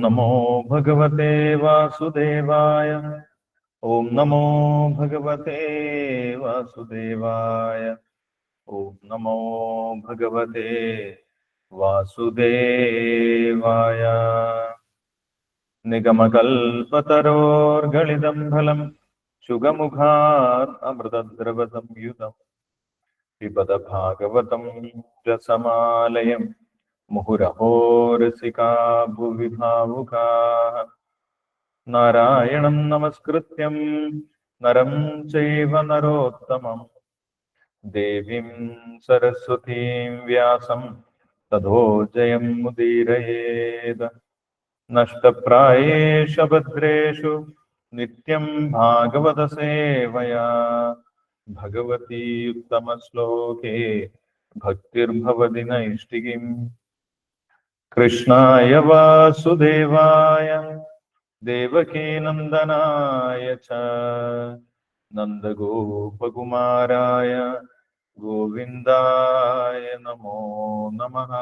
നമോ ഭഗവതേ വാസുദേവായ ഓം നമോ ഭഗവതേ വാസുദേവായ ഓം നമോ ഭഗവതേ വാസുദേവായ നിഗമകൽപതരോർഗളിതം ഫലം ശുഗമുഖാത് അമൃതദ്രവതം യുതം പിബത ഭാഗവതം രസമാലയം श्रीपदभागवतं रसमालयं मुहुरहो भुवि भावुकाः नारायणं नमस्कृत्यं, नरं चैव नरोत्तमम्। देवीं सरस्वतीं व्यासं तथो जयं मुदीरयेद। नष्टप्रायेष भद्रेषु नित्यं भागवतसेवया। ഭക്തിർഭവതി നൈഷ്ഠികിം കൃഷ്ണായ വാസുദേവായ ദേവകീനന്ദനായ ച നന്ദഗോപകുമാരായ ഗോവിന്ദായ നമോ നമഃ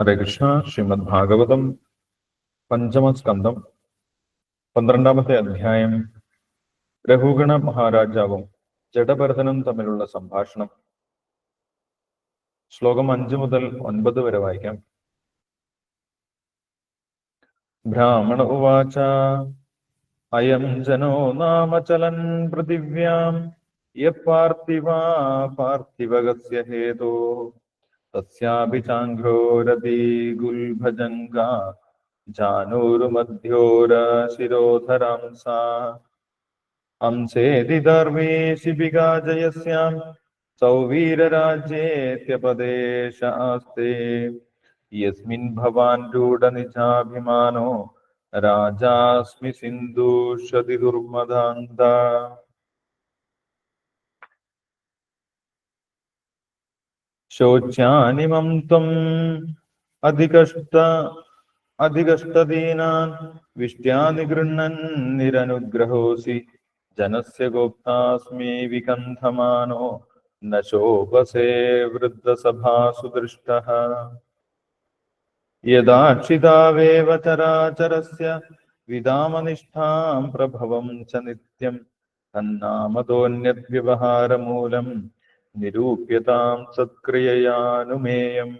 ഹരേ കൃഷ്ണ ശ്രീമദ് ഭാഗവതം പഞ്ചമസ്കന്ധം പന്ത്രണ്ടാമത്തെ അധ്യായം. രഘുഗണ മഹാരാജാവും ജഡഭരതനും തമ്മിലുള്ള സംഭാഷണം. ശ്ലോകം അഞ്ചു മുതൽ ഒൻപത് വരെ വായിക്കാം. ബ്രാഹ്മണ ഉവാച അയം ജനോ നാമചലൻ പൃഥിവ്യം പൃഥിവ്യാം യ പാർത്ഥിവാ പാർത്ഥിവകസ്യ ഹേതോ ചാംഘ്രോരതി ഗുൽഭജംഗാ ജാനൂരുമധ്യോര ശിരോധരാംസാ ഹംസേതി ദർവേശിപികാ ജയസ്യാം സൗവീരരാജ്യേത്യപദേശ ആസ്തേ യസ്മിൻ ഭവാൻ രൂഢനിജാഭിമാനോ രാജാസ്മി സിന്ധൂഷതി ദുർമദാന്ത ശോച്യാനിമം ത്വം അധികഷ്ട അധികഷ്ടദീനാൻ വിഷ്ട്യാനി ഗൃഹ്ണൻ നിരനുഗ്രഹോസി ജനസ്യ ഗോപ്താസ്മി വികന്ധമാനോ ന ശോഭസേ വൃദ്ധസഭാസു ദൃഷ്ടഃ യദാക്ഷിതാവേവ ചരാചരസ്യ വിദാമനിഷ്ഠാം പ്രഭവം ച നിത്യം തന്നാമതോന്യവ്യവഹാരമൂലം നിരൂപ്യതാം സത്ക്രിയയാനുമേയം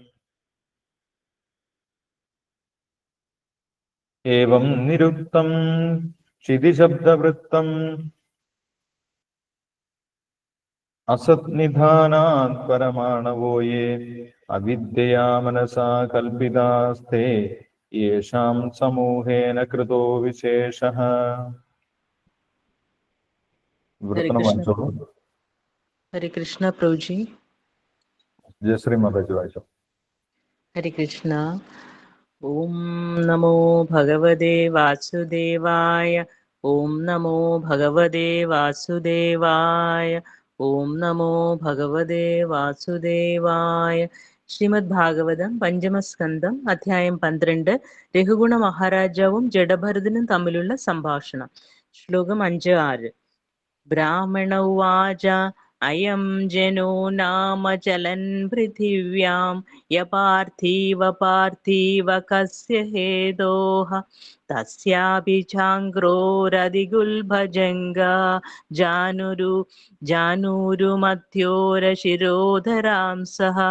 ഏവം നിരുക്തം ക്ഷിതിശബ്ദവൃത്തം അസത്നിധാനാത് പരമാണവോ യേ അവിദ്യയാ മനസാ കൽപ്പിതാസ്തേ യേഷാം സമൂഹേന കൃതോ വിശേഷഃ വൃത്തനം കൃഷ്ണ. വായിച്ചോളൂ ഹരേ കൃഷ്ണ പ്രഭുജി ജയശ്രീ മാതാജി വായിച്ചോ ഹരേ കൃഷ്ണ ഓം നമോ ഭഗവതേ വാസുദേവായ ഓം നമോ ഭഗവതേ വാസുദേവായ ഓം നമോ ഭഗവതേ വാസുദേവായ ശ്രീമദ് ഭാഗവതം പഞ്ചമസ്കന്ധം അധ്യായം പന്ത്രണ്ട് രഘുഗുണ മഹാരാജാവും ജഡഭരതനും തമ്മിലുള്ള സംഭാഷണം. ശ്ലോകം അഞ്ച് ആറ്. ബ്രാഹ്മണ ഉവാച अयं जनो नाम चलन् पृथिव्यां यपार्थिव पार्थिव कस्य हेदोः तस्यापि चाङ्ग्रोरधिगुल्भजङ्गा जानुरु जानूरुमध्यो सः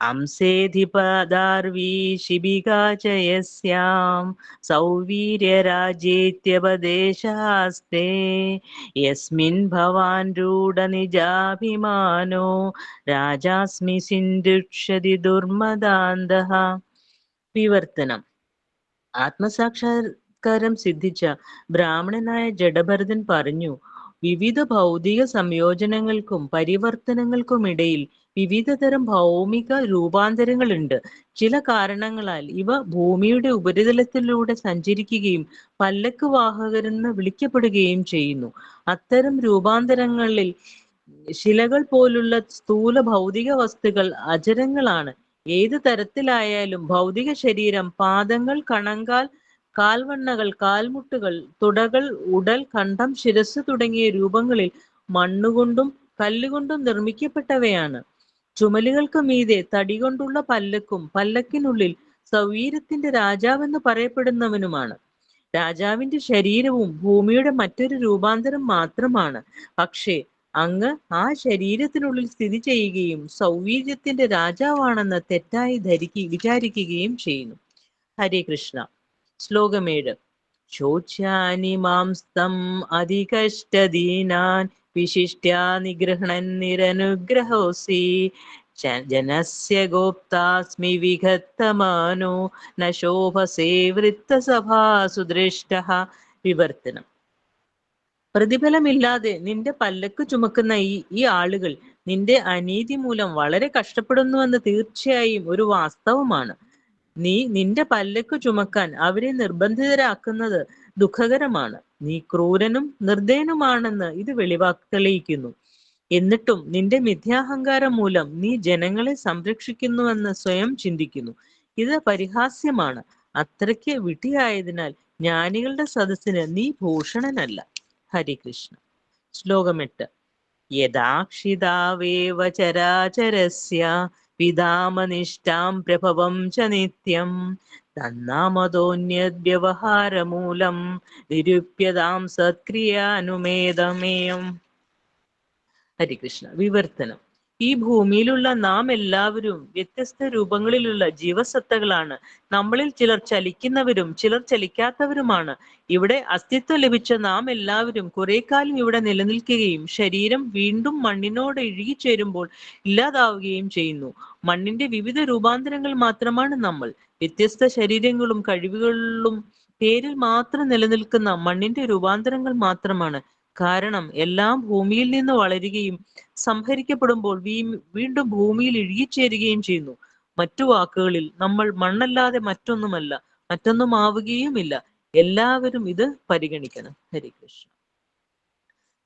अंसेऽधिपदार्वी शिबिका च यस्यां सौवीर्यराजेत्यपदेशास्ते यस्मिन् भवान् रूढनिजाभिमानो രാജാസ്മി സിന്ധുക്ഷതി ദുർമദാന്തഃ വിവർത്തനം ആത്മസാക്ഷാത്കാരം സിദ്ധിച്ച ബ്രാഹ്മണനായ ജഡഭരതൻ പറഞ്ഞു വിവിധ ഭൗതിക സംയോജനങ്ങൾക്കും പരിവർത്തനങ്ങൾക്കും പരിവർത്തനങ്ങൾക്കുമിടയിൽ വിവിധതരം ഭൗമിക രൂപാന്തരങ്ങളുണ്ട്. ചില കാരണങ്ങളാൽ ഇവ ഭൂമിയുടെ ഉപരിതലത്തിലൂടെ സഞ്ചരിക്കുകയും പല്ലക്ക് വാഹകരെന്ന് വിളിക്കപ്പെടുകയും ചെയ്യുന്നു. അത്തരം രൂപാന്തരങ്ങളിൽ ശിലകൾ പോലുള്ള സ്ഥൂല ഭൗതിക വസ്തുക്കൾ അജരങ്ങളാണ് ഏത് തരത്തിലായാലും ഭൗതിക ശരീരം പാദങ്ങൾ കണങ്കാൽ കാൽവണ്ണകൾ കാൽമുട്ടുകൾ തുടകൾ ഉടൽ കണ്ഠം ശിരസ് തുടങ്ങിയ രൂപങ്ങളിൽ മണ്ണുകൊണ്ടും കല്ലുകൊണ്ടും നിർമ്മിക്കപ്പെട്ടവയാണ്. ചുമലുകൾക്ക് മീതെ തടി കൊണ്ടുള്ള പല്ലക്കും പല്ലക്കിനുള്ളിൽ സൗവീര്യത്തിന്റെ രാജാവെന്ന് പറയപ്പെടുന്നവനുമാണ്. രാജാവിന്റെ ശരീരവും ഭൂമിയുടെ മറ്റൊരു രൂപാന്തരം മാത്രമാണ്. പക്ഷേ അങ്ങ് ആ ശരീരത്തിനുള്ളിൽ സ്ഥിതി ചെയ്യുകയും സൗവീര്യത്തിന്റെ രാജാവാണെന്ന് തെറ്റായി ധരിക്കുക വിചാരിക്കുകയും ചെയ്യുന്നു. ഹരേ കൃഷ്ണ. ശ്ലോകമേഴ്. ശോച്യാനി മാംസ്തം അതികഷ്ടദീനാൻ വിശിഷ്ട്യാ നിഗ്രഹണൻ നിരനുഗ്രഹോസി. ജനസ്യ ഗോപ്താസ്മി വിഘത്തമാനോ. നശോഭസേ വൃത്തസഭാസുദൃഷ്ട. വൃത്തസഭാസു വിവർത്തനം. പ്രതിഫലമില്ലാതെ നിന്റെ പല്ലക്ക് ചുമക്കുന്ന ഈ ഈ ആളുകൾ നിന്റെ അനീതി മൂലം വളരെ കഷ്ടപ്പെടുന്നുവെന്ന് തീർച്ചയായും ഒരു വാസ്തവമാണ്. നീ നിന്റെ പല്ലക്ക് ചുമക്കാൻ അവരെ നിർബന്ധിതരാക്കുന്നത് ദുഃഖകരമാണ്. നീ ക്രൂരനും നിർദ്ദയനുമാണെന്ന് ഇത് വെളിവാക്കി തെളിയിക്കുന്നു എന്നിട്ടും നിന്റെ മിഥ്യാഹങ്കാരം മൂലം നീ ജനങ്ങളെ സംരക്ഷിക്കുന്നുവെന്ന് സ്വയം ചിന്തിക്കുന്നു. ഇത് പരിഹാസ്യമാണ്. അത്രയ്ക്ക് വിട്ടിയായതിനാൽ ജ്ഞാനികളുടെ സദസ്സിന് നീ ഭൂഷണനല്ല. ഹരികൃഷ്ണ ശ്ലോകമെട്ട് യഥാക്ഷിതാവേവ ചരാചരസ്യ വിധാമനിഷ്ഠാം പ്രഭവം ച നിത്യം. തന്നാമതോന്യദ്വ്യവഹാരമൂലം നിരുപ്യതാം സത്ക്രിയാനുമേതമേയം. ഹരികൃഷ്ണ വിവർത്തനം. ഈ ഭൂമിയിലുള്ള നാം എല്ലാവരും വ്യത്യസ്ത രൂപങ്ങളിലുള്ള ജീവസത്തകളാണ്. നമ്മളിൽ ചിലർ ചലിക്കുന്നവരും ചിലർ ചലിക്കാത്തവരുമാണ്. ഇവിടെ അസ്തിത്വം ലഭിച്ച നാം എല്ലാവരും കുറെ കാലം ഇവിടെ നിലനിൽക്കുകയും ശരീരം വീണ്ടും മണ്ണിനോട് ഇഴുകിച്ചേരുമ്പോൾ ഇല്ലാതാവുകയും ചെയ്യുന്നു. മണ്ണിന്റെ വിവിധ രൂപാന്തരങ്ങൾ മാത്രമാണ് നമ്മൾ. വ്യത്യസ്ത ശരീരങ്ങളും കഴിവുകളിലും പേരിൽ മാത്രം നിലനിൽക്കുന്ന മണ്ണിന്റെ രൂപാന്തരങ്ങൾ മാത്രമാണ്. കാരണം എല്ലാം ഭൂമിയിൽ നിന്ന് വളരുകയും സംഹരിക്കപ്പെടുമ്പോൾ വീ- വീണ്ടും ഭൂമിയിൽ ഇഴുകിച്ചേരുകയും ചെയ്യുന്നു. മറ്റു വാക്കുകളിൽ നമ്മൾ മണ്ണല്ലാതെ മറ്റൊന്നുമല്ല മറ്റൊന്നും ആവുകയുമില്ല എല്ലാവരും ഇത് പരിഗണിക്കണം. ഹരികൃഷ്ണ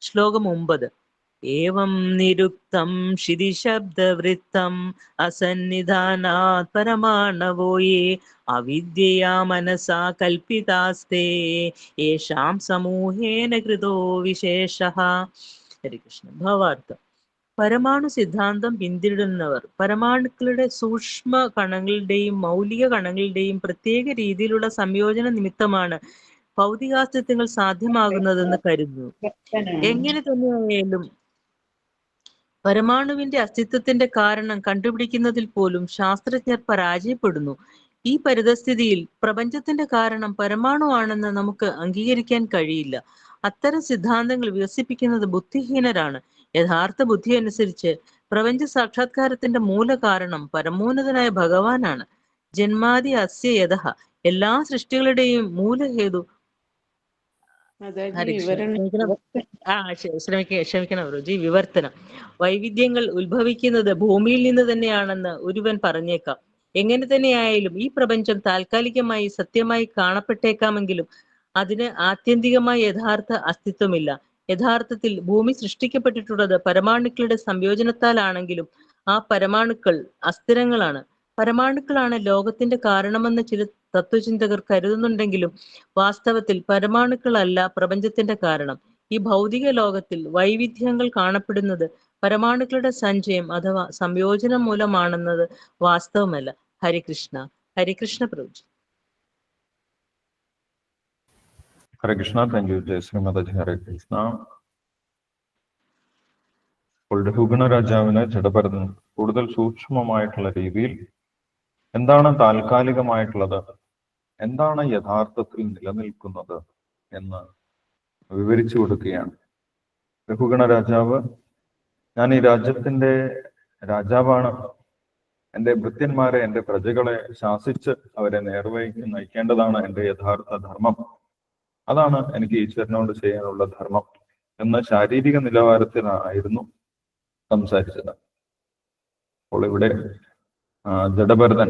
ശ്ലോകം ഒമ്പത്. ഏവം നിരുക്തം ശിതിശബ്ദവൃത്തം അസന്നിധാനാത് പരമാണവോ യേ അവിദ്യയാ മനസാ കൽപ്പിതാസ്തേ യേഷാം സമൂഹേന കൃതോ വിശേഷ ഹരികൃഷ്ണ ഭാവാർത്ഥം പരമാണു സിദ്ധാന്തം പിന്തുടരുന്നവർ പരമാണുക്കളുടെ സൂക്ഷ്മ കണങ്ങളുടെയും മൗലിക കണങ്ങളുടെയും പ്രത്യേക രീതിയിലുള്ള സംയോജന നിമിത്തമാണ് ഭൗതികാസ്തിത്വങ്ങൾ സാധ്യമാകുന്നതെന്ന് കരുതുന്നു. എങ്ങനെ തന്നെയായാലും പരമാണുവിന്റെ അസ്തിത്വത്തിന്റെ കാരണം കണ്ടുപിടിക്കുന്നതിൽ പോലും ശാസ്ത്രജ്ഞർ പരാജയപ്പെടുന്നു. ഈ പരിതസ്ഥിതിയിൽ പ്രപഞ്ചത്തിന്റെ കാരണം പരമാണു ആണെന്ന് നമുക്ക് അംഗീകരിക്കാൻ കഴിയില്ല. അത്തരം സിദ്ധാന്തങ്ങൾ വികസിപ്പിക്കുന്നത് ബുദ്ധിഹീനരാണ്. യഥാർത്ഥ ബുദ്ധി അനുസരിച്ച് പ്രപഞ്ച സാക്ഷാത്കാരത്തിന്റെ മൂല കാരണം പരമോന്നതനായ ഭഗവാനാണ്. ജന്മാതി അസ്യ യഥ. എല്ലാ സൃഷ്ടികളുടെയും മൂലഹേതു മാതാജി ഹരികൃഷ്ണ വിവരണം ക്ഷമിക്കണം. ആ ക്ഷമിക്കണം റുജി വിവർത്തനം. വൈവിധ്യങ്ങൾ ഉത്ഭവിക്കുന്നത് ഭൂമിയിൽ നിന്ന് തന്നെയാണെന്ന് ഒരുവൻ പറഞ്ഞേക്കാം. എങ്ങനെ തന്നെയായാലും ഈ പ്രപഞ്ചം താൽക്കാലികമായി സത്യമായി കാണപ്പെട്ടേക്കാമെങ്കിലും അതിന് ആത്യന്തികമായ യഥാർത്ഥ അസ്തിത്വമില്ല. യഥാർത്ഥത്തിൽ ഭൂമി സൃഷ്ടിക്കപ്പെട്ടിട്ടുള്ളത് പരമാണുക്കളുടെ സംയോജനത്താലാണെങ്കിലും ആ പരമാണുക്കൾ അസ്ഥിരങ്ങളാണ്. പരമാണുക്കളാണ് ലോകത്തിന്റെ കാരണമെന്ന് ചില തത്വചിന്തകർ കരുതുന്നുണ്ടെങ്കിലും വാസ്തവത്തിൽ പരമാണുക്കളല്ല പ്രപഞ്ചത്തിന്റെ കാരണം. ഈ ഭൗതിക ലോകത്തിൽ വൈവിധ്യങ്ങൾ കാണപ്പെടുന്നത് പരമാണുക്കളുടെ സഞ്ചയം അഥവാ സംയോജനം മൂലമാണെന്നത് വാസ്തവമല്ല. Harikrishna. Harikrishna പ്രഭുജി. Hare Krishna thank you Jaya Shrimataji Hare Krishna. രാജാവിനെ ജഡഭരതൻ കൂടുതൽ സൂക്ഷ്മമായിട്ടുള്ള രീതിയിൽ എന്താണ് താൽക്കാലികമായിട്ടുള്ളത്? എന്താണ് യഥാർത്ഥത്തിൽ നിലനിൽക്കുന്നത് എന്ന് വിവരിച്ചു കൊടുക്കുകയാണ്. രഘുഗണ രാജാവ് ഞാൻ ഈ രാജ്യത്തിന്റെ രാജാവാണ്. എന്റെ ഭൃത്യന്മാരെ എന്റെ പ്രജകളെ ശാസിച്ച് അവരെ നേർവഴിക്ക് നയിക്കേണ്ടതാണ് എന്റെ യഥാർത്ഥ ധർമ്മം. അതാണ് എനിക്ക് ഈശ്വരനോട് ചെയ്യാനുള്ള ധർമ്മം എന്ന ശാരീരിക നിലവാരത്തിലായിരുന്നു സംസാരിച്ചത്. അപ്പോൾ ഇവിടെ ജഡഭരതൻ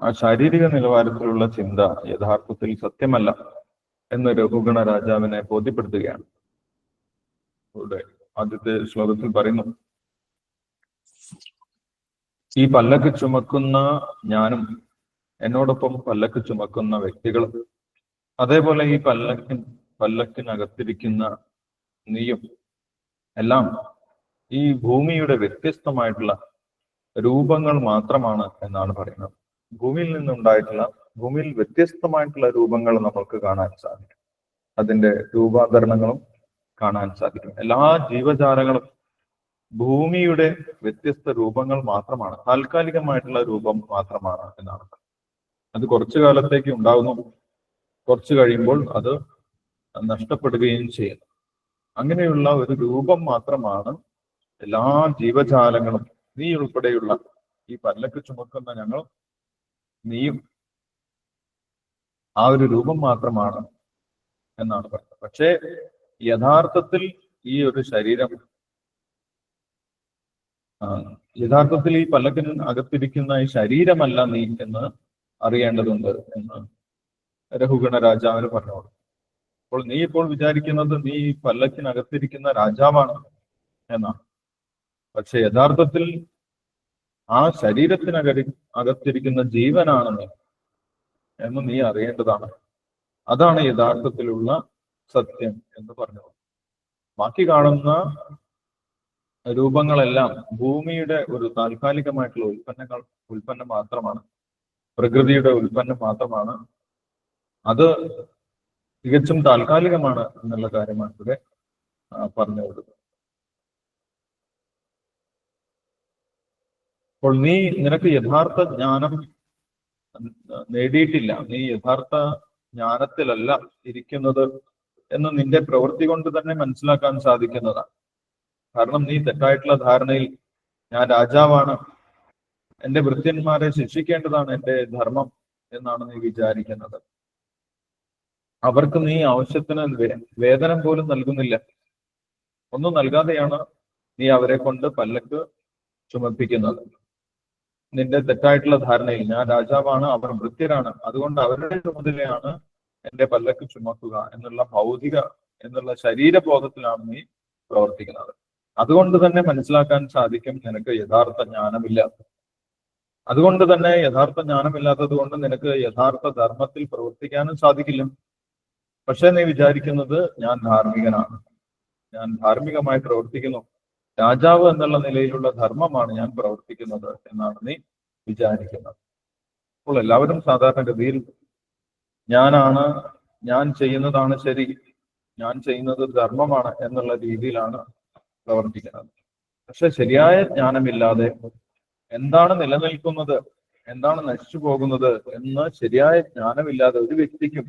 ആ ശാരീരിക നിലവാരത്തിലുള്ള ചിന്ത യഥാർത്ഥത്തിൽ സത്യമല്ല എന്ന് രഘുഗണ രാജാവിനെ ബോധ്യപ്പെടുത്തുകയാണ്. ഇവിടെ ആദ്യത്തെ ശ്ലോകത്തിൽ പറയുന്നു ഈ പല്ലക്ക് ചുമക്കുന്ന ഞാനും എന്നോടൊപ്പം പല്ലക്ക് ചുമക്കുന്ന വ്യക്തികളും അതേപോലെ ഈ പല്ലക്കിൻ പല്ലക്കിനകത്തിരിക്കുന്ന നീയും എല്ലാം ഈ ഭൂമിയുടെ വ്യത്യസ്തമായിട്ടുള്ള രൂപങ്ങൾ മാത്രമാണ് എന്നാണ് പറയുന്നത്. ഭൂമിയിൽ നിന്നുണ്ടായിട്ടുള്ള ഭൂമിയിൽ വ്യത്യസ്തമായിട്ടുള്ള രൂപങ്ങൾ നമ്മൾക്ക് കാണാൻ സാധിക്കും. അതിന്റെ രൂപാന്തരണങ്ങളും കാണാൻ സാധിക്കും. എല്ലാ ജീവജാലങ്ങളും ഭൂമിയുടെ വ്യത്യസ്ത രൂപങ്ങൾ മാത്രമാണ്. താൽക്കാലികമായിട്ടുള്ള രൂപം മാത്രമാണ് എന്നാണ്. അത് കുറച്ചു കാലത്തേക്ക് ഉണ്ടാകുന്നു കുറച്ചു കഴിയുമ്പോൾ അത് നഷ്ടപ്പെടുകയും ചെയ്യുന്നു അങ്ങനെയുള്ള ഒരു രൂപം മാത്രമാണ് എല്ലാ ജീവജാലങ്ങളും നീ ഉൾപ്പെടെയുള്ള ഈ പല്ലക്ക് ചുമക്കുന്ന ഞങ്ങൾ നീയും ആ ഒരു രൂപം മാത്രമാണ് എന്നാണ് പറയുന്നത് പക്ഷേ യഥാർത്ഥത്തിൽ ഈ ഒരു ശരീരം യഥാർത്ഥത്തിൽ ഈ പല്ലക്കിന് അകത്തിരിക്കുന്ന ഈ ശരീരമല്ല നീ എന്ന് അറിയേണ്ടതുണ്ട് എന്ന് രഘുഗണ രാജാവിന് പറഞ്ഞോളൂ അപ്പോൾ നീ ഇപ്പോൾ വിചാരിക്കുന്നത് നീ പല്ലക്കിനകത്തിരിക്കുന്ന രാജാവാണ് എന്നാണ്. പക്ഷെ യഥാർത്ഥത്തിൽ ആ ശരീരത്തിനകടി അകത്തിരിക്കുന്ന ജീവനാണ് നീ എന്ന് നീ അറിയേണ്ടതാണ്. അതാണ് യഥാർത്ഥത്തിലുള്ള സത്യം എന്ന് പറഞ്ഞു ബാക്കി കാണുന്ന രൂപങ്ങളെല്ലാം ഭൂമിയുടെ ഒരു താൽക്കാലികമായിട്ടുള്ള ഉൽപ്പന്നങ്ങൾ ഉൽപ്പന്നം മാത്രമാണ്. പ്രകൃതിയുടെ ഉൽപ്പന്നം മാത്രമാണ്. അത് തികച്ചും താൽക്കാലികമാണ് എന്നുള്ള കാര്യമാണ് ഇവിടെ പറഞ്ഞു കൊടുക്കുന്നത് അപ്പോൾ നീ നിനക്ക് യഥാർത്ഥ ജ്ഞാനം നേടിയിട്ടില്ല. നീ യഥാർത്ഥ ജ്ഞാനത്തിലല്ല ഇരിക്കുന്നത് എന്ന് നിന്റെ പ്രവൃത്തി കൊണ്ട് തന്നെ മനസ്സിലാക്കാൻ സാധിക്കുന്നതാണ് കാരണം നീ തെറ്റായിട്ടുള്ള ധാരണയിൽ ഞാൻ രാജാവാണ്. എന്റെ ഭൃത്യന്മാരെ ശിക്ഷിക്കേണ്ടതാണ് എന്റെ ധർമ്മം എന്നാണ് നീ വിചാരിക്കുന്നത്. അവർക്ക് നീ ആവശ്യത്തിന് വേതനം പോലും നൽകുന്നില്ല. ഒന്നും നൽകാതെയാണ് നീ അവരെ കൊണ്ട് പല്ലക്ക് ചുമപ്പിക്കുന്നത്. നിന്റെ തെറ്റായിട്ടുള്ള ധാരണയിൽ ഞാൻ രാജാവാണ് അവർ ഭൃത്യരാണ് അതുകൊണ്ട് അവരുടെ ചുമതലയാണ് എന്റെ പല്ലക്ക് ചുമക്കുക എന്നുള്ള ഭൗതിക എന്നുള്ള ശരീരബോധത്തിലാണ് നീ പ്രവർത്തിക്കുന്നത്. അതുകൊണ്ട് തന്നെ മനസ്സിലാക്കാൻ സാധിക്കും നിനക്ക് യഥാർത്ഥ ജ്ഞാനമില്ല. അതുകൊണ്ട് തന്നെ യഥാർത്ഥ ജ്ഞാനമില്ലാത്തത് കൊണ്ട് നിനക്ക് യഥാർത്ഥ ധർമ്മത്തിൽ പ്രവർത്തിക്കാനും സാധിക്കില്ല. പക്ഷെ നീ വിചാരിക്കുന്നത് ഞാൻ ധാർമ്മികനാണ്. ഞാൻ ധാർമ്മികമായി പ്രവർത്തിക്കുന്നു. രാജാവ് എന്നുള്ള നിലയിലുള്ള ധർമ്മമാണ് ഞാൻ പ്രവർത്തിക്കുന്നത് എന്നാണ് നീ വിചാരിക്കുന്നത്. അപ്പോൾ എല്ലാവരും സാധാരണ സാധാരണഗതിയിൽ ഞാനാണ് ഞാൻ ചെയ്യുന്നതാണ് ശരി ഞാൻ ചെയ്യുന്നത് ധർമ്മമാണ് എന്നുള്ള രീതിയിലാണ് പ്രവർത്തിക്കുന്നത്. പക്ഷെ ശരിയായ ജ്ഞാനമില്ലാതെ എന്താണ് നിലനിൽക്കുന്നത് എന്താണ് നശിച്ചു പോകുന്നത് എന്ന് ശരിയായ ജ്ഞാനമില്ലാതെ ഒരു വ്യക്തിക്കും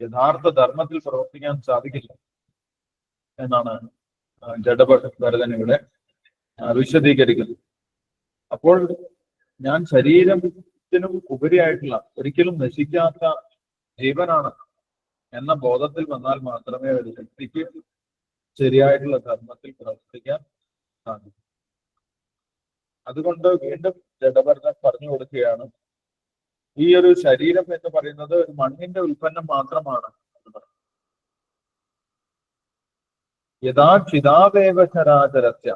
യഥാർത്ഥ ധർമ്മത്തിൽ പ്രവർത്തിക്കാൻ സാധിക്കില്ല എന്നാണ് ആ, ജഡഭട്ട് ഭരതൻ ഇവിടെ വിശദീകരിക്കുന്നു അപ്പോൾ ഞാൻ ശരീരത്തിനും ഉപരിയായിട്ടുള്ള ഒരിക്കലും നശിക്കാത്ത ജീവനാണ് എന്ന ബോധത്തിൽ വന്നാൽ മാത്രമേ ഒരു വ്യക്തിക്ക് ശരിയായിട്ടുള്ള ധർമ്മത്തിൽ പ്രവർത്തിക്കാൻ സാധിക്കൂ. അതുകൊണ്ട് വീണ്ടും ജഡഭരതൻ പറഞ്ഞു കൊടുക്കുകയാണ് ഈ ഒരു ശരീരം എന്ന് പറയുന്നത് ഒരു മണ്ണിന്റെ ഉൽപ്പന്നം മാത്രമാണ് എന്ന് പറഞ്ഞു. യഥാ ചിതാവേവ ചരാചരസ്യ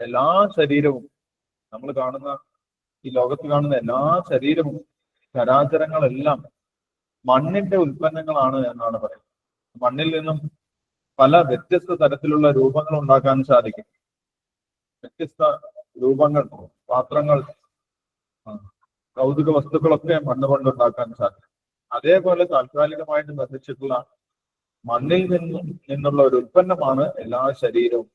എല്ലാ ശരീരവും. നമ്മൾ കാണുന്ന ഈ ലോകത്ത് കാണുന്ന എല്ലാ ശരീരവും ചരാചരങ്ങളെല്ലാം മണ്ണിന്റെ ഉൽപ്പന്നങ്ങളാണ് എന്നാണ് പറയുന്നത്. മണ്ണിൽ നിന്നും പല വ്യത്യസ്ത തരത്തിലുള്ള രൂപങ്ങൾ ഉണ്ടാക്കാൻ സാധിക്കും. വ്യത്യസ്ത രൂപങ്ങൾ പാത്രങ്ങൾ കൗതുക വസ്തുക്കളൊക്കെ മണ്ണ് കൊണ്ട് ഉണ്ടാക്കാൻ സാധിക്കും. അതേപോലെ താൽക്കാലികമായിട്ട് നിർമ്മിച്ചിട്ടുള്ള മണ്ണിൽ നിന്നും നിന്നുള്ള ഒരു ഉൽപ്പന്നമാണ് എല്ലാ ശരീരവും.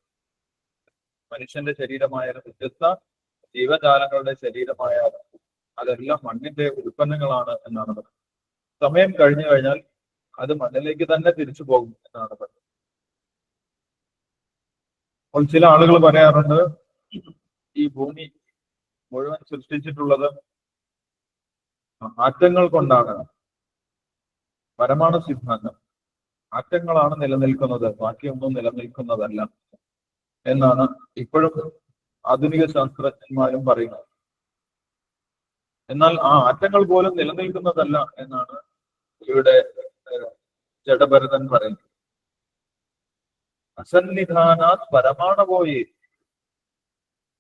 മനുഷ്യന്റെ ശരീരമായാലും വ്യത്യസ്ത ജീവജാലങ്ങളുടെ ശരീരമായാലും അതെല്ലാം മണ്ണിന്റെ ഉൽപ്പന്നങ്ങളാണ് എന്നാണ് പറയുന്നത്. സമയം കഴിഞ്ഞു കഴിഞ്ഞാൽ അത് മണ്ണിലേക്ക് തന്നെ തിരിച്ചു പോകും എന്നാണ് പറയുന്നത്. അപ്പോൾ ചില ആളുകൾ പറയാറുണ്ട് ഈ ഭൂമി മുഴുവൻ സൃഷ്ടിച്ചിട്ടുള്ളത് ആറ്റങ്ങൾ കൊണ്ടാണ്. പരമാണു സിദ്ധാന്തം ആറ്റങ്ങളാണ് നിലനിൽക്കുന്നത്. ബാക്കിയൊന്നും നിലനിൽക്കുന്നതല്ല എന്നാണ് ഇപ്പോഴും ആധുനിക ശാസ്ത്രജ്ഞന്മാരും പറയുന്നത്. എന്നാൽ ആ ആറ്റങ്ങൾ പോലും നിലനിൽക്കുന്നതല്ല എന്നാണ് ഇവിടെ ജഡഭരതൻ പറയുന്നത്. അസന്നിധാനാത് പരമാണവോയി.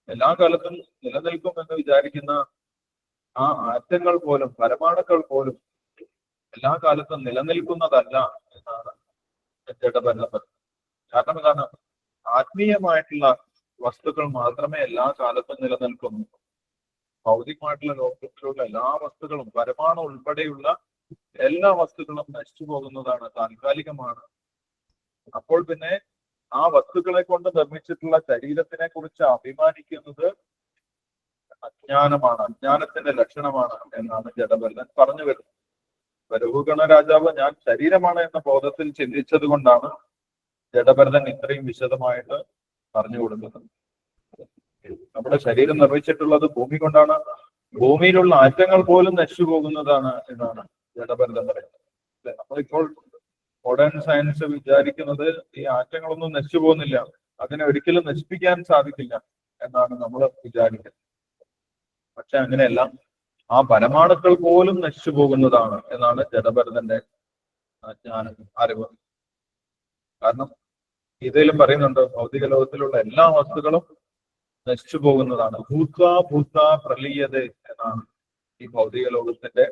എല്ലാ കാലത്തും നിലനിൽക്കും എന്ന് വിചാരിക്കുന്ന ആ ആറ്റങ്ങൾ പോലും പരമാണുക്കൾ പോലും എല്ലാ കാലത്തും നിലനിൽക്കുന്നതല്ല എന്നാണ് പറയുന്നത് കാരണം എന്താണ് ആത്മീയമായിട്ടുള്ള വസ്തുക്കൾ മാത്രമേ എല്ലാ കാലത്തും നിലനിൽക്കുന്നു ഭൗതികമായിട്ടുള്ള ലോകത്തിലുള്ള എല്ലാ വസ്തുക്കളും പരമാണു ഉൾപ്പെടെയുള്ള എല്ലാ വസ്തുക്കളും നശിച്ചു പോകുന്നതാണ് താൽക്കാലികമാണ്. അപ്പോൾ പിന്നെ ആ വസ്തുക്കളെ കൊണ്ട് നിർമ്മിച്ചിട്ടുള്ള ശരീരത്തിനെ കുറിച്ച് അഭിമാനിക്കുന്നത് അജ്ഞാനമാണ് അജ്ഞാനത്തിന്റെ ലക്ഷണമാണ് എന്നാണ് ജഡബല്ലൻ പറഞ്ഞു വരുന്നത്. അപ്പൊ രാജാവ് ഞാൻ ശരീരമാണ് എന്ന ബോധത്തിൽ ചിന്തിച്ചത് കൊണ്ടാണ് ജഡഭരതൻ ഇത്രയും വിശദമായിട്ട് പറഞ്ഞു കൊടുക്കുന്നത് നമ്മുടെ ശരീരം നിർമ്മിച്ചിട്ടുള്ളത് ഭൂമി കൊണ്ടാണ്. ഭൂമിയിലുള്ള ആറ്റങ്ങൾ പോലും നശിച്ചു പോകുന്നതാണ് എന്നാണ് ജഡഭരതൻ പറയുന്നത്? നമ്മളിപ്പോൾ മോഡേൺ സയൻസ് വിചാരിക്കുന്നത് ഈ ആറ്റങ്ങളൊന്നും നശിച്ചു പോകുന്നില്ല. അതിനെ ഒരിക്കലും നശിപ്പിക്കാൻ സാധിക്കില്ല എന്നാണ് നമ്മൾ വിചാരിക്കുന്നത്. പക്ഷെ അങ്ങനെയല്ല. ആ പരമാണുക്കൾ പോലും നശിച്ചു പോകുന്നതാണ് എന്നാണ് ജഡഭരതന്റെ ജ്ഞാനം അറിവ്. കാരണം ഗീതയിലും പറയുന്നുണ്ട് ഭൗതിക ലോകത്തിലുള്ള എല്ലാ വസ്തുക്കളും നശിച്ചു പോകുന്നതാണ്. ഭൂത്വ ഭൂത്ത പ്രലീയത എന്നാണ് ഈ ഭൗതിക ലോകത്തിന്റെ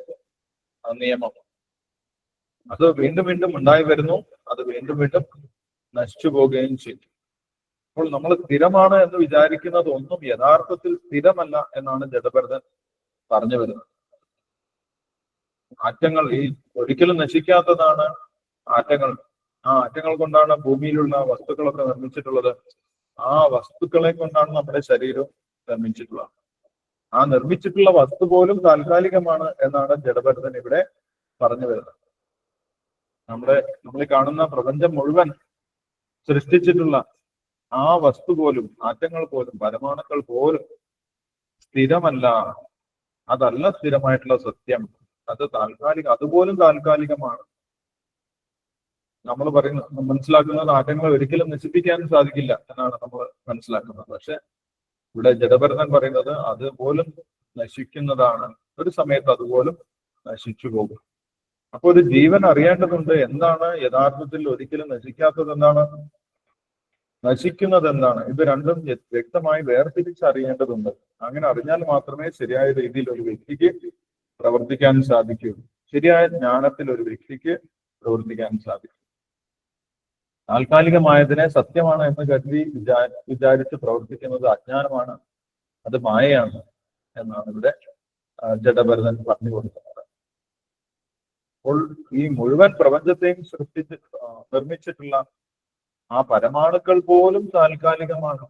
നിയമം. അത് വീണ്ടും വീണ്ടും ഉണ്ടായി വരുന്നു അത് വീണ്ടും വീണ്ടും നശിച്ചു പോവുകയും ചെയ്യും അപ്പോൾ നമ്മൾ സ്ഥിരമാണ് എന്ന് വിചാരിക്കുന്നത് ഒന്നും യഥാർത്ഥത്തിൽ സ്ഥിരമല്ല എന്നാണ് ജഡഭരതൻ പറഞ്ഞു വരുന്നത്. ആറ്റങ്ങൾ ഈ ഒരിക്കലും നശിക്കാത്തതാണ് ആറ്റങ്ങൾ. ആ ആറ്റങ്ങൾ കൊണ്ടാണ് ഭൂമിയിലുള്ള വസ്തുക്കളൊക്കെ നിർമ്മിച്ചിട്ടുള്ളത്. ആ വസ്തുക്കളെ കൊണ്ടാണ് നമ്മുടെ ശരീരം നിർമ്മിച്ചിട്ടുള്ളത്. ആ നിർമ്മിച്ചിട്ടുള്ള വസ്തു പോലും താൽക്കാലികമാണ് എന്നാണ് ജഡഭരതൻ ഇവിടെ പറഞ്ഞു വരുന്നത്. നമ്മുടെ നമ്മൾ കാണുന്ന പ്രപഞ്ചം മുഴുവൻ സൃഷ്ടിച്ചിട്ടുള്ള ആ വസ്തു പോലും ആറ്റങ്ങൾ പോലും പരമാണുക്കൾ പോലും സ്ഥിരമല്ല. അതല്ല സ്ഥിരമായിട്ടുള്ള സത്യം. അത് താൽക്കാലിക അതുപോലും താൽക്കാലികമാണ്. നമ്മൾ പറയുന്നത് മനസ്സിലാക്കുന്ന നാട്ടങ്ങളെ ഒരിക്കലും നശിപ്പിക്കാൻ സാധിക്കില്ല എന്നാണ് നമ്മൾ മനസ്സിലാക്കുന്നത്. പക്ഷെ ഇവിടെ ജഡഭരതൻ പറയുന്നത് അതുപോലും നശിക്കുന്നതാണ്. ഒരു സമയത്ത് അതുപോലും നശിച്ചു പോകും. അപ്പൊ ഒരു ജീവൻ അറിയേണ്ടതുണ്ട്. എന്താണ് യഥാർത്ഥത്തിൽ ഒരിക്കലും നശിക്കാത്തത് എന്താണ് നശിക്കുന്നത് എന്താണ് ഇത് രണ്ടും വ്യ- വ്യക്തമായി വേർതിരിച്ചറിയേണ്ടതുണ്ട്. അങ്ങനെ അറിഞ്ഞാൽ മാത്രമേ ശരിയായ രീതിയിൽ ഒരു വ്യക്തിക്ക് പ്രവർത്തിക്കാൻ സാധിക്കൂ ശരിയായ ജ്ഞാനത്തിൽ ഒരു വ്യക്തിക്ക് പ്രവർത്തിക്കാൻ സാധിക്കും. താൽക്കാലികമായതിനെ സത്യമാണ് എന്ന് കരുതി വിചാ വിചാരിച്ച് പ്രവർത്തിക്കുന്നത് അജ്ഞാനമാണ്. അത് മായയാണ് എന്നാണ് ഇവിടെ ജഡഭരതൻ പറഞ്ഞു കൊടുക്കുന്നത്. അപ്പോൾ ഈ മുഴുവൻ പ്രപഞ്ചത്തെയും സൃഷ്ടിച്ച് നിർമ്മിച്ചിട്ടുള്ള ആ പരമാണുക്കൾ പോലും താൽക്കാലികമാണ്.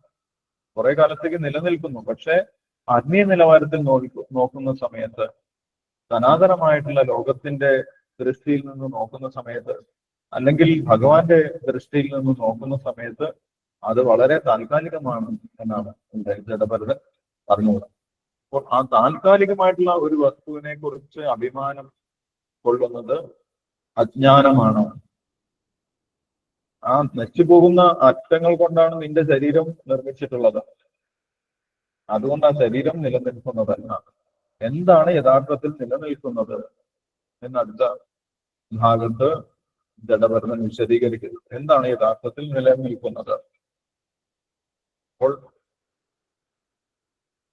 കുറെ കാലത്തേക്ക് നിലനിൽക്കുന്നു. പക്ഷെ ആത്മീയ നിലവാരത്തിൽ നോക്കി നോക്കുന്ന സമയത്ത് സനാതനമായിട്ടുള്ള ലോകത്തിന്റെ ദൃഷ്ടിയിൽ നിന്ന് നോക്കുന്ന സമയത്ത് അല്ലെങ്കിൽ ഭഗവാന്റെ ദൃഷ്ടിയിൽ നിന്ന് നോക്കുന്ന സമയത്ത് അത് വളരെ താൽക്കാലികമാണ് എന്നാണ് എന്റെ ജഡഭരതൻ പറഞ്ഞത്. അപ്പോൾ ആ താൽക്കാലികമായിട്ടുള്ള ഒരു വസ്തുവിനെ കുറിച്ച് അഭിമാനം കൊള്ളുന്നത് അജ്ഞാനമാണ്. ആ നശിച്ചുപോകുന്ന അറ്റങ്ങൾ കൊണ്ടാണ് നിന്റെ ശരീരം നിർമ്മിച്ചിട്ടുള്ളത്. അതുകൊണ്ട് ആ ശരീരം നിലനിൽക്കുന്നതല്ല എന്താണ് യഥാർത്ഥത്തിൽ നിലനിൽക്കുന്നത് എന്ന് അടുത്ത ഭാഗത്ത് ജഡഭരണൻ വിശദീകരിക്കുന്നു. എന്താണ് യഥാർത്ഥത്തിൽ നിലനിൽക്കുന്നത്? അപ്പോൾ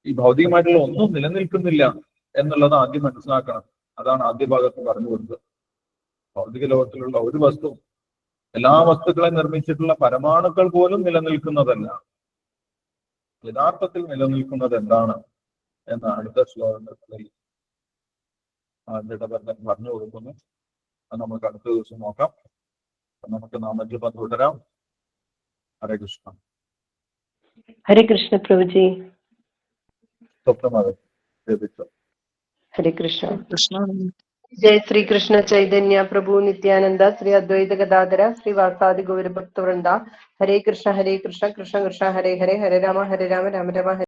ഈ ഭൗതികമായിട്ടുള്ള ഒന്നും നിലനിൽക്കുന്നില്ല എന്നുള്ളത് ആദ്യം മനസ്സിലാക്കണം. അതാണ് ആദ്യ ഭാഗത്ത് പറഞ്ഞു കൊടുത്തത്. ഭൗതിക ലോകത്തിലുള്ള ഒരു വസ്തു എല്ലാ വസ്തുക്കളെ നിർമ്മിച്ചിട്ടുള്ള പരമാണുക്കൾ പോലും നിലനിൽക്കുന്നതല്ല. യഥാർത്ഥത്തിൽ നിലനിൽക്കുന്നത് എന്താണ് എന്ന് അടുത്ത ശ്ലോകങ്ങളിൽ ആ ജഡഭരതൻ പറഞ്ഞു കൊടുക്കുന്നു. അത് നമുക്ക് അടുത്ത ദിവസം നോക്കാം. നമുക്ക് നാമജപം തുടരാം. ഹരേ കൃഷ്ണ. ഹരേ കൃഷ്ണ പ്രഭുജി. സ്വപ്നമാകും ഹരേ കൃഷ്ണ. കൃഷ്ണ. ജയ ശ്രീ കൃഷ്ണ ചൈതന്യ പ്രഭു നിത്യാനന്ദ ശ്രീ അദ്വൈത ഗദാധര ശ്രീ വാസാദി ഗൗരഭക്തവൃന്ദ. ഹരേ കൃഷ്ണ ഹരേ കൃഷ്ണ കൃഷ്ണ കൃഷ്ണ ഹരേ ഹരേ ഹരേ രാമ ഹരേ രാമ രാമ രാമ